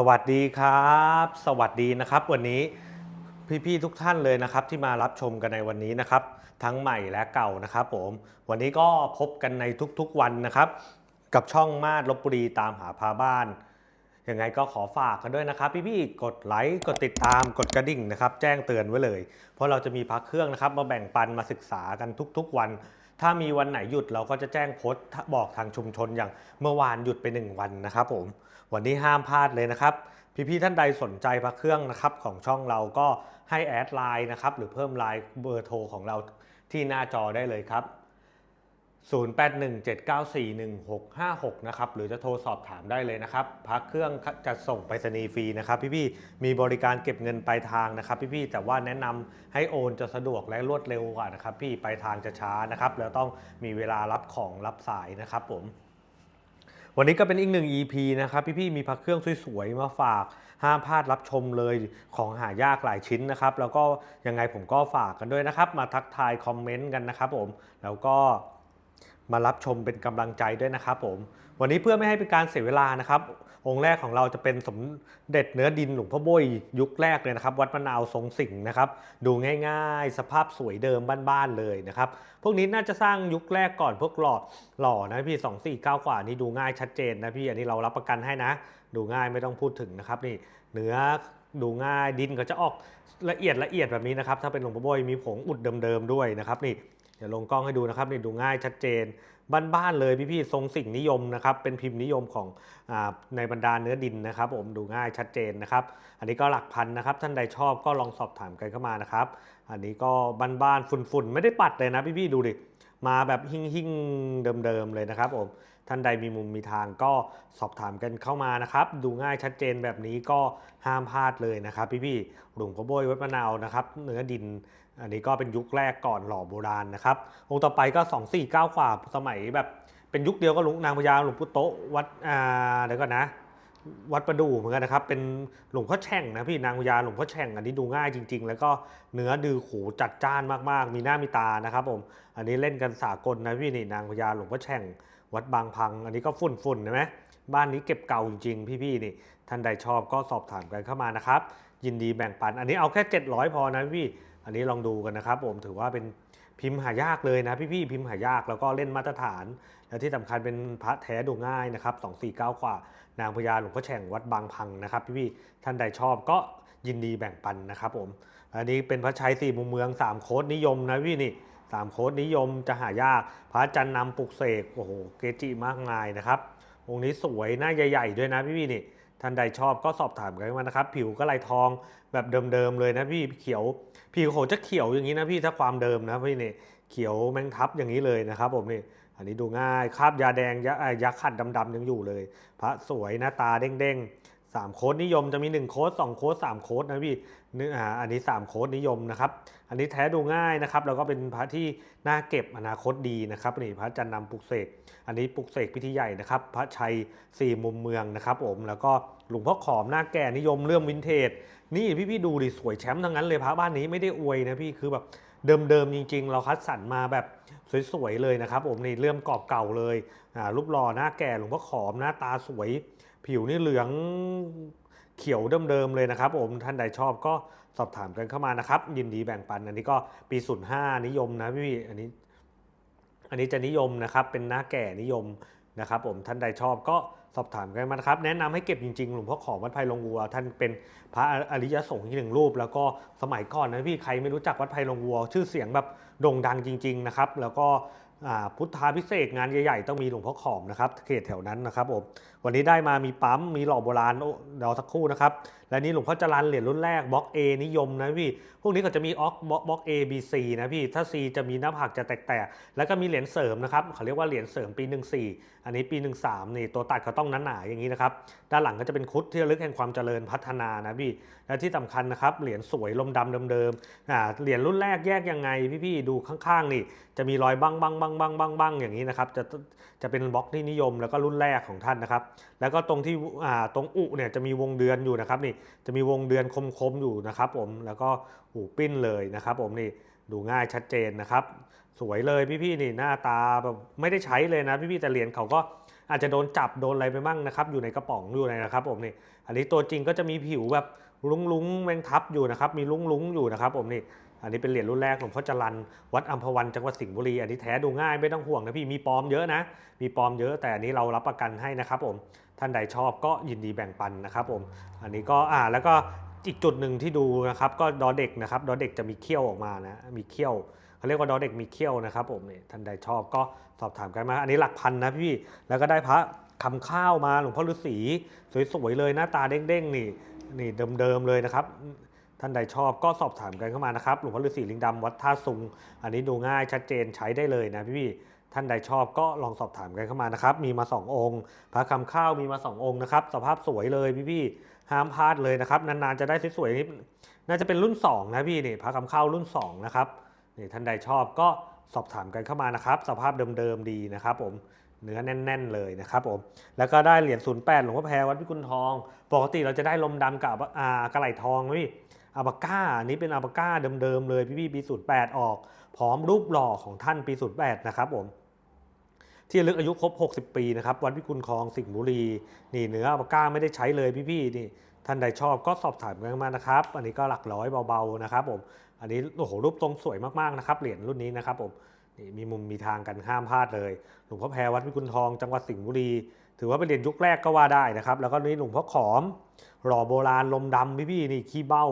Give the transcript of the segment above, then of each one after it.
สวัสดีครับ สวัสดีนะครับ วันนี้พี่ๆทุกท่านเลยนะครับ ที่มารับชมกันในวันนี้นะครับ ทั้งใหม่และเก่านะครับ ผม วันนี้ก็พบกันในทุกๆวันนะครับ กับช่องมาดลบบุรีตามหาพาบ้านยังไงก็ขอฝากกันด้วยนะครับ พี่ๆกดไลค์กดติดตามกดกระดิ่งนะครับ แจ้งเตือนไว้เลย เพราะเราจะมีพักเครื่องนะครับ มาแบ่งปันมาศึกษากันทุกๆวัน ถ้ามีวันไหนหยุดเราก็จะแจ้งโพสต์บอกทางชุมชนอย่างเมื่อวานหยุดไปหนึ่งวันนะครับผม วันนี้ห้ามพลาดเลยนะครับ พี่ๆท่านใดสนใจพระเครื่องนะครับของช่องเราก็ให้แอดไลน์นะครับหรือเพิ่มไลน์เบอร์โทรของเราที่หน้าจอได้เลยครับ 0817941656 นะครับ หรือจะโทรสอบถามได้เลยนะครับพระเครื่องจะส่งไปรษณีย์ฟรีนะครับพี่ๆมีบริการเก็บเงินปลายทางนะครับ พี่ๆแต่ว่าแนะนำให้โอนจะสะดวกและรวดเร็วกว่านะครับ พี่ปลายทางจะช้านะครับ แล้วต้องมีเวลารับของรับสายนะครับผม วันนี้ก็เป็นอีกหนึ่ง EP นะครับ พี่ๆมีพักเครื่องสวยๆมาฝาก ห้ามพลาดรับชมเลยของหายากหลายชิ้นนะครับ แล้วก็ยังไงผมก็ฝากกันด้วยนะครับ มาทักทายคอมเมนต์กันนะครับผม แล้วก็มารับชมเป็นกำลังใจด้วยนะครับผม วันนี้เพื่อไม่ให้เป็นการเสียเวลานะครับ องค์แรกของเราจะเป็นสมเด็จเนื้อดินหลวงพ่อโบยยุคแรกเลยนะครับ วัดมะนาวทรงสิงห์นะครับ ดูง่ายๆ สภาพสวยเดิมบ้านๆเลยนะครับ พวกนี้น่าจะสร้างยุคแรกก่อนพวกหล่อหล่อนะพี่ 2 4 9 กว่านี่ดูง่ายชัดเจนนะพี่อันนี้เรารับประกันให้นะ ดูง่ายไม่ต้องพูดถึงนะครับนี่เนื้อดูง่ายดินก็จะออกละเอียดละเอียดแบบนี้นะครับถ้าเป็นหลวงพ่อโบยมีผงอุดเดิมๆด้วยนะครับนี่ เดี๋ยวลงกล้องให้ดูนะครับนี่ดูง่ายชัดเจนบ้านๆเลยพี่ๆทรงสิ่งนิยมนะครับเป็นพิมพ์นิยมของอในบรรดาเนื้อดินนะครับผมดูง่ายชัดเจนนะครับ อันนี้ก็หลักพันนะครับ ท่านใดชอบก็ลองสอบถามกันเข้ามานะครับ อันนี้ก็บ้านๆฝุ่นๆ ไม่ได้ปัดเลยนะพี่ๆดูดิมาแบบหิ่งๆเดิมๆเลยนะครับผมท่านใดมีมุมมีทางก็สอบถามกันเข้ามานะครับ ดูง่ายชัดเจนแบบนี้ก็ห้ามพลาดเลยนะครับ พี่ๆหลวงพ่อโบยวัดมะนาวนะครับ เนื้อดิน อันนี้ก็เป็นยุคแรกก่อนหล่อโบราณนะครับ องค์ต่อไปก็ 2 4 9กว่าสมัยแบบเป็นยุคเดียวก็หลวงนางพญาหลวงปู่โตวัดอ่าเดี๋ยวก่อนนะ วัดประดู่เหมือนกันนะครับ เป็นหลวงพ่อแช่งนะพี่นางพญาหลวงพ่อแช่งอันนี้ดูง่ายจริง ๆ แล้วก็เนื้อดือขูจัดจ้านมากๆ มีหน้ามีตานะครับผมอันนี้เล่นกันสากลนะพี่นี่นางพญาหลวงพ่อแช่งวัดบางพัง อันนี้ก็ฝุ่นฝุ่นๆใช่ไหมบ้านนี้เก็บเก่าจริงๆพี่ๆนี่ท่านใดชอบก็สอบถามกันเข้ามานะครับยินดีแบ่งปัน อันนี้เอาแค่ 700 พอนะพี่ อันนี้ลองดูกันนะครับผมถือว่าเป็นพิมพ์หายากเลยนะพี่ๆพิมพ์หายากแล้วก็เล่นมาตรฐาน และที่สำคัญเป็นพระแท้ดูง่ายนะครับ249กว่า นางพญาหลวงพ่อแฉ่งวัดบางพังนะครับ พี่ๆท่านใดชอบก็ยินดีแบ่งปันนะครับผมอันนี้เป็นพระชัยสี่มุมเมืองสามโคดนิยมนะพี่นี่สามโคดนิยมจะหายาก พระจันทร์นำปลุกเสกโอ้โหเกจิมากมายนะครับองค์นี้สวยหน้าใหญ่ ๆ ด้วยนะพี่ๆนี่ ท่านใดชอบก็สอบถามกันมานะครับ ผิวก็ลายทองแบบเดิมๆเลยนะพี่เขียว ผิวโขจะเขียวอย่างนี้นะพี่ถ้าความเดิมนะพี่เนี่ยเขียวแมงทับอย่างนี้เลยนะครับ ผมนี่อันนี้ดูง่ายคราบยาแดงยายาขัดดำๆยังอยู่เลย พระสวยหน้าตาเด้งๆ สามโค้ดนิยมจะมี 1 โค้ด2โค้ด3 โค้ดนะพี่เนื้ออ่าอันนี้ 3 โค้ดนิยมนะครับ อันนี้แท้ดูง่ายนะครับ แล้วก็เป็นพระที่น่าเก็บอนาคตดีนะครับนี่พระจันทร์นำปลุกเสก อันนี้ปลุกเสกพิธีใหญ่นะครับ พระชัยสี่มุมเมืองนะครับผมแล้วก็หลวงพ่อขอมหน้าแก่นิยมเรื่องวินเทจ นี่พี่ๆดูดิสวยแชมป์ทั้งนั้นเลยพระบ้านนี้ไม่ได้อวยนะพี่คือแบบเดิมๆจริง ๆ เราคัดสรรมาแบบสวยๆเลยนะครับผมนี่เริ่มกรอบเก่าเลยอ่ารูปหล่อหน้าแก่หลวงพ่อขอมหน้าตาสวย ผิวนี่เหลืองเขียวเดิมๆเลยนะครับผมท่านใดชอบก็สอบถามกันเข้ามานะครับ ยินดีแบ่งปัน อันนี้ก็ปี 05 นิยมนะพี่อันนี้อันนี้จะนิยมนะครับเป็นหน้าแก่นิยมนะครับผมท่านใดชอบก็สอบถามกันมานะครับ แนะนำให้เก็บจริงๆหลวงพ่อของวัดไผ่ลงวัว ท่านเป็นพระอริยสงฆ์ที่หนึ่งรูป แล้วก็สมัยก่อนนะพี่ใครไม่รู้จักวัดไผ่ลงวัว ชื่อเสียงแบบโด่งดังจริง ๆนะครับ แล้วก็พุทธาพิเศษงานใหญ่ๆ ต้องมีหลวงพ่อขอมนะครับเขตแถวนั้นนะครับผมวันนี้ได้มามีปั๊ม มีหล่อโบราณเดี๋ยวสักครู่นะครับ และนี่หลวงพ่อจรันเหรียญรุ่นแรกบล็อก A นิยมนะพี่ พวกนี้ก็จะมีออกบล็อกบล็อก A B C นะพี่ ถ้า C จะมีหน้าผากจะแตกๆ แล้วก็มีเหรียญเสริมนะครับเขาเรียกว่าเหรียญเสริมปี 14 อันนี้ปี 13 นี่ตัวตัดเขาต้องหนาๆอย่างนี้นะครับ ด้านหลังก็จะเป็นคุดที่ระลึกแห่งความเจริญพัฒนานะพี่ และที่สำคัญนะครับเหรียญสวยลมดำเดิมๆ อ่าเหรียญรุ่นแรกแยกยังไงพี่ๆดูข้างๆนี่ จะมีรอยบังบังบังบังบังบังอย่างนี้นะครับจะจะเป็นบล็อกที่นิยมแล้วก็รุ่นแรกของท่านนะครับ แล้วก็ตรงที่ตรงอุเนี่ยจะมีวงเดือนอยู่นะครับนี่จะมีวงเดือนคมๆอยู่นะครับผมแล้วก็หูปิ้นเลยนะครับ ผมนี่ดูง่ายชัดเจนนะครับ สวยเลยพี่ๆนี่หน้าตาแบบไม่ได้ใช้เลยนะพี่ๆแต่เหรียญเขาก็อาจจะโดนจับโดนอะไรไปบ้างนะครับ อยู่ในกระป๋องอยู่ในนะครับ ผมนี่อันนี้ตัวจริงก็จะมีผิวแบบ ลุ้งๆแมงทับอยู่นะครับ มีลุ้งๆอยู่นะครับผมนี่ อันนี้เป็นเหรียญรุ่นแรกหลวงพ่อจรันวัดอัมพวันจังหวัดสิงห์บุรี อันนี้แท้ดูง่ายไม่ต้องห่วงนะพี่ มีปลอมเยอะนะ มีปลอมเยอะแต่อันนี้เรารับประกันให้นะครับผม ท่านใดชอบก็ยินดีแบ่งปันนะครับผม อันนี้ก็อ่าแล้วก็อีกจุดหนึ่งที่ดูนะครับก็ดอเด็กนะครับดอเด็กจะมีเขี้ยวออกมานะ มีเขี้ยวเขาเรียกว่าดอเด็กมีเขี้ยวนะครับผมนี่ท่านใดชอบก็สอบถามกันมา อันนี้หลักพันนะพี่ แล้วก็ได้พระคำข้าวมาหลวงพ่อฤาษีสวยๆเลยหน้าตาเด้งๆนี่ นี่เดิมๆเลยนะครับ ท่านใดชอบก็สอบถามกันเข้ามานะครับ หลวงพ่อฤาษีลิงดำวัดท่าซุง อันนี้ดูง่ายชัดเจนใช้ได้เลยนะพี่ๆท่านใดชอบก็ลองสอบถามกันเข้ามานะครับ มีมา 2 องค์ พระคำข้าวมีมา 2 องค์นะครับ สภาพสวยเลยพี่ๆห้ามพลาดเลยนะครับ นานๆจะได้สวยๆนี่น่าจะเป็นรุ่น 2 นะพี่นี่พระคำข้าวรุ่น 2 นะครับนี่ท่านใดชอบก็สอบถามกันเข้ามานะครับ สภาพเดิมๆดีนะครับผม เนื้อแน่น ๆ เลยนะครับผม แล้วก็ได้เหรียญ08หลวงพ่อแพรวัดพิกุลทอง ปกติเราจะได้ลมดำกับอ่ากระไหลทองพี่อาบาก้าอันนี้เป็นอาบาก้าเดิมๆเลยพี่พี่ปี08ออก พร้อมรูปหล่อของท่านปี08นย์แปดนะครับผมที่ลึกอายุครบ 60 ปีนะครับวัดพิกุลคลองสิงห์บุรี นี่เนื้ออาบาก้าไม่ได้ใช้เลยพี่ๆนี่ท่านใดชอบก็สอบถามกันมานะครับ อันนี้ก็หลักร้อยเบาๆนะครับผม อันนี้โอ้โหรูปทรงสวยมากๆนะครับเหรียญรุ่นนี้นะครับผม นี่มีมุมมีทางกันห้ามพลาดเลย หลวงพ่อแพรวัดพิกุลทองจังหวัดสิงห์บุรี ถือว่าเป็นเหรียญยุคแรกก็ว่าได้นะครับ แล้วก็นี่หลวงพ่อขอม หล่อโบราณลมดำพี่ๆนี่ขี้เบ้า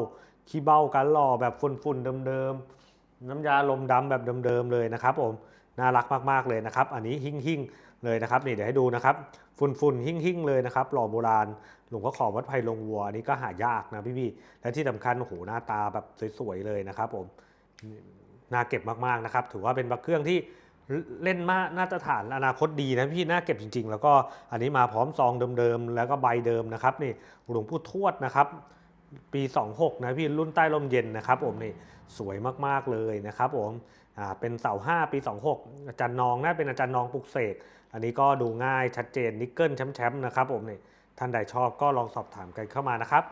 ขี้เบ้ากันหล่อแบบฝุ่นๆเดิมๆน้ำยาลมดำแบบเดิมๆเลยนะครับผมน่ารักมากๆเลยนะครับ อันนี้หิ่งหิ่งๆเลยนะครับนี่เดี๋ยวให้ดูนะครับ ฝุ่นๆหิ่งหิ่งๆเลยนะครับ หล่อโบราณหลวงพ่อขอมวัดไผ่ลงวัวอันนี้ก็หายากนะพี่ๆและที่สำคัญโอ้โหหน้าตาแบบสวยๆเลยนะครับผม น่าเก็บมากๆนะครับ ถือว่าเป็นเครื่องที่เล่นมาน่าจะฐานอนาคตดีนะพี่น่าเก็บจริง ๆ แล้วก็อันนี้มาพร้อมซองเดิมๆ แล้วก็ใบเดิมนะครับนี่หลวงปู่ทวดนะครับปี 26 นะพี่รุ่นใต้ลมเย็นนะครับผมนี่สวยมากๆเลยนะครับผมอ่าเป็นเสา 5 ปี 26 อาจารย์นองน่าเป็นอาจารย์นองปลุกเสกอันนี้ก็ดูง่ายชัดเจนนิกเกิลแชมป์ๆนะครับผมนี่ท่านใดชอบก็ลองสอบถามกันเข้ามานะครับ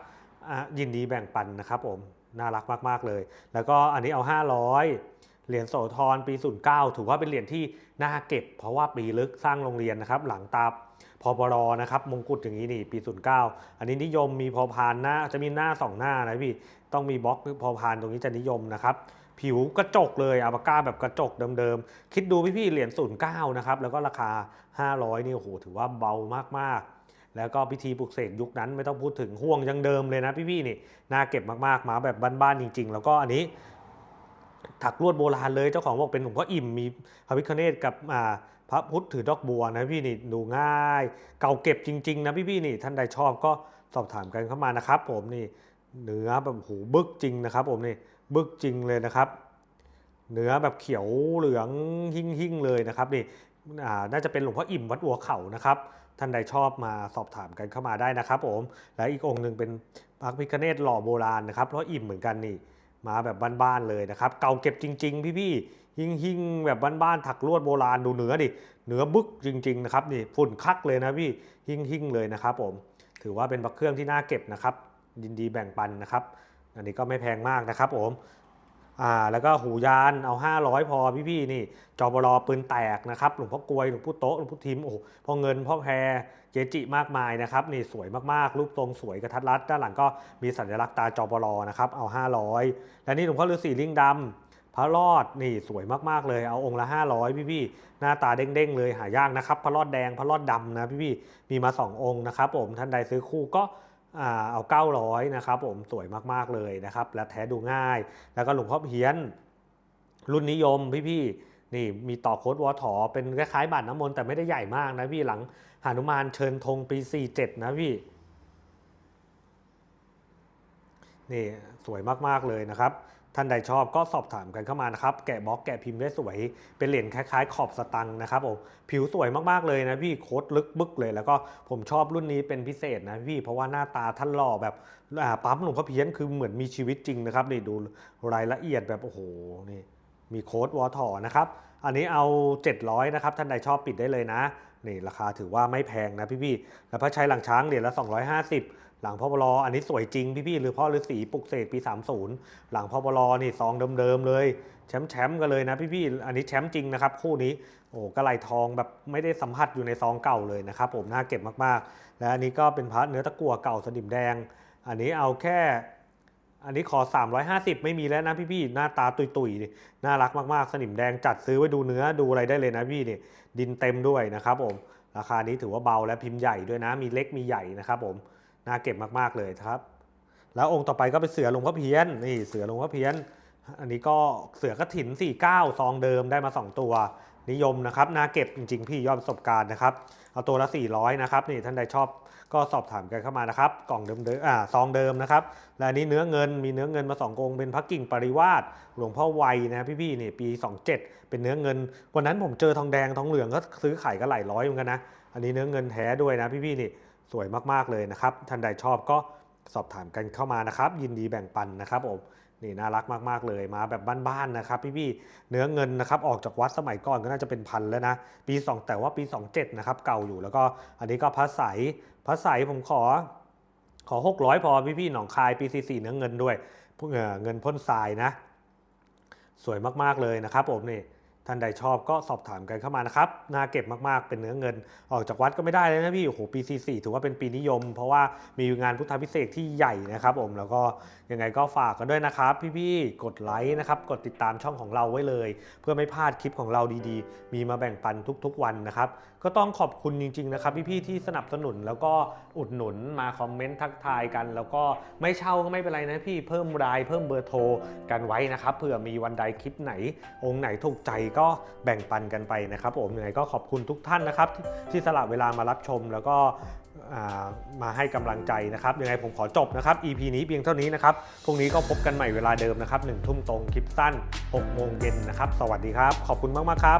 ยินดีแบ่งปันนะครับผม น่ารักมาก ๆ เลย แล้วก็อันนี้เอา 500 เหรียญโสธรปี 09 ถือว่าเป็นเหรียญที่น่าเก็บ เพราะว่าปีลึกสร้างโรงเรียนนะครับ หลังตาพอปรนะครับ มงกุฎอย่างนี้นี่ปี 09 อันนี้นิยมมีพอพานหน้าจะมีหน้า 2 หน้านะพี่ ต้องมีบล็อกพอพานตรงนี้จะนิยมนะครับผิวกระจกเลยอาบาก้าแบบกระจกเดิมๆ คิดดูพี่ๆ เหรียญ09 นะครับ แล้วก็ราคา 500 นี่โอ้โหถือว่าเบามากๆ แล้วก็พิธีปลุกเสกยุคนั้นไม่ต้องพูดถึงห่วงยังเดิมเลยนะพี่ๆนี่น่าเก็บมากๆมาแบบบ้านๆจริง ๆ แล้วก็อันนี้ ถักลวดโบราณเลยเจ้าของบอกเป็นหลวงพ่ออิ่มมีพระพิคเนตกับพระพุทธถือดอกบัวนะพี่นี่ดูง่าย เก่าเก็บจริง ๆ นะพี่ๆนี่ท่านใดชอบก็สอบถามกันเข้ามานะครับ ผมนี่เนื้อแบบโหบึกจริงนะครับ ผมนี่บึกจริงเลยนะครับเนื้อแบบเขียวเหลืองหิ่งๆเลยนะครับนี่ น่าจะเป็นหลวงพ่ออิ่มวัดหัวเข่านะครับท่านใดชอบมาสอบถามกันเข้ามาได้นะครับผมและอีกองค์หนึ่งเป็นพระพิคเนตหล่อโบราณนะครับเพราะอิ่มเหมือนกันนี่มาแบบบ้านๆเลยนะครับ เก่าเก็บจริง ๆ พี่ๆหิ่งหิงๆแบบบ้านๆถักลวดโบราณดูเนื้อดิเนื้อบึกจริง ๆ นะครับนี่ฝุ่นคักเลยนะพี่หิ่งหิ่งๆเลยนะครับ ผมถือว่าเป็นพระเครื่องที่น่าเก็บนะครับยินดีแบ่งปันนะครับ อันนี้ก็ไม่แพงมากนะครับผม อ่าแล้วก็หูยานเอา 500 พอพี่ๆนี่จอบรอปืนแตกนะครับหลวงพ่อกลวยหลวงพ่อโต๊ะหลวงพ่อทิมโอ้พ่อเงินพ่อแพรเจจิมากมายนะครับนี่สวยมากๆ รูปทรงสวยกระทัดรัดด้านหลังก็มีสัญลักษณ์ตาจอบรอนะครับเอา 500 และนี่หลวงพ่อฤาษีลิงดำพระรอดนี่สวยมากๆเลยเอาองค์ละ 500 พี่ๆหน้าตาเด้งๆเลยหายากนะครับ พระรอดแดงพระรอดดำนะพี่ๆมีมา 2 องค์นะครับผมท่านใดซื้อคู่ก็ เอา 900 นะครับผมสวยมากๆเลยนะครับ และแท้ดูง่าย แล้วก็หลวงพ่อเพี้ยน รุ่นนิยมพี่ๆนี่มีต่อโค้ดวอถอเป็นคล้ายๆบัตรน้ำมนต์แต่ไม่ได้ใหญ่มากนะพี่หลังหานุมานเชิญธงปี 47 นะพี่ นี่สวยมากๆเลยนะครับ ท่านใดชอบก็สอบถามกันเข้ามานะครับ แกะบล็อกแกะพิมพ์ได้สวย เป็นเหรียญคล้าย ๆ ขอบสตังค์นะครับผมผิวสวยมากๆเลยนะพี่โคตรลึกบึกเลย แล้วก็ผมชอบรุ่นนี้เป็นพิเศษนะพี่เพราะว่าหน้าตาท่านหล่อแบบปั๊มหลวงพ่อเพี้ยนคือเหมือนมีชีวิตจริงนะครับนี่ดูรายละเอียดแบบโอ้โหนี่มีโค้ดวอถอนะครับ อันนี้เอา 700 นะครับ ท่านใดชอบปิดได้เลยนะ นี่ราคาถือว่าไม่แพงนะพี่ๆแล้วพระชัยหลังช้างเหรียญละ 250 หลังพ่อปลออันนี้สวยจริงพี่ๆหรือพ่อฤาษีปลุกเสกปี 30 หลังพ่อปลอนี่ซองเดิมๆเลย แชมป์แชมป์กันเลยนะพี่ๆอันนี้แชมป์จริงนะครับคู่นี้โอ้กระไหลทองแบบไม่ได้สัมผัสอยู่ในซองเก่าเลยนะครับผมน่าเก็บมากๆ และอันนี้ก็เป็นพระเนื้อตะกั่วเก่าสนิมแดง อันนี้เอาแค่อันนี้ขอ 350 ไม่มีแล้วนะพี่ๆหน้าตาตุยๆนี่น่ารักมากๆ สนิมแดงจัดซื้อไว้ดูเนื้อดูอะไรได้เลยนะพี่นี่ดินเต็มด้วยนะครับผมราคานี้ถือว่าเบาและพิมพ์ใหญ่ด้วยนะมีเล็กมีใหญ่นะครับผม น่าเก็บมากๆเลยครับ แล้วองค์ต่อไปก็เป็นเสือหลวงพ่อเพี้ยนนี่เสือหลวงพ่อเพี้ยน อันนี้ก็เสือกระถิน 49 ซองเดิมได้มา 2 ตัว นิยมนะครับน่าเก็บจริง ๆ พี่ยอดประสบการณ์นะครับ เอาตัวละ 400 นะครับนี่ท่านใดชอบก็สอบถามกันเข้ามานะครับ กล่องเดิมเดิมอ่าซองเดิมนะครับ และอันนี้เนื้อเงินมีเนื้อเงินมา2องค์เป็นพระกิ่งปริวาสหลวงพ่อไวยนะพี่ๆนี่ปี 27 เป็นเนื้อเงิน วันนั้นผมเจอทองแดงทองเหลืองก็ซื้อขายก็หลายร้อยเหมือนกันนะอันนี้เนื้อเงินแท้ด้วยนะพี่ๆนี่ สวยมากๆเลยนะครับ ท่านใดชอบก็สอบถามกันเข้ามานะครับ ยินดีแบ่งปันนะครับผมนี่น่ารักมากๆเลยมาแบบบ้านๆนะครับ พี่ๆเนื้อเงินนะครับออกจากวัดสมัยก่อนก็น่าจะเป็นพันแล้วนะ ปี 2 แต่ว่าปี 27 นะครับ เก่าอยู่แล้วก็อันนี้ก็พระใสพระใสผมขอ ขอ 600 พอพี่ๆหนองคายปี44เนื้อเงินด้วยพวกเอ่อเงินพ่นทรายนะ สวยมากๆเลยนะครับผมนี่ ท่านใดชอบก็สอบถามกันเข้ามานะครับ น่าเก็บมากๆ เป็นเนื้อเงิน ออกจากวัดก็ไม่ได้เลยนะพี่ โอ้โห ปี 44 ถือว่าเป็นปีนิยม เพราะว่ามีงานพุทธพิเศษที่ใหญ่นะครับผม แล้วก็ยังไงก็ฝากกันด้วยนะครับ พี่ๆ กดไลค์นะครับ กดติดตามช่องของเราไว้เลย เพื่อไม่พลาดคลิปของเราดีๆ มีมาแบ่งปันทุกๆ วันนะครับ ก็ต้องขอบคุณจริงๆ นะครับพี่ๆ ที่สนับสนุนแล้วก็อุดหนุนมาคอมเมนต์ทักทายกัน แล้วก็ไม่เช่าก็ไม่เป็นไรนะพี่ เพิ่มราย เพิ่มเบอร์โทรกันไว้นะครับ เผื่อมีวันใดคลิปไหน องค์ไหนถูกใจก็แบ่งปันกันไปนะครับผมยังไงก็ขอบคุณทุกท่านนะครับ ที่สละเวลามารับชมแล้วก็มาให้กำลังใจนะครับ ยังไงผมขอจบนะครับ EP นี้เพียงเท่านี้นะครับพรุ่งนี้ก็พบกันใหม่เวลาเดิมนะครับหนึ่งทุ่มตรงคลิปสั้น6โมงเย็นนะครับ สวัสดีครับ ขอบคุณมาก ๆ ครับ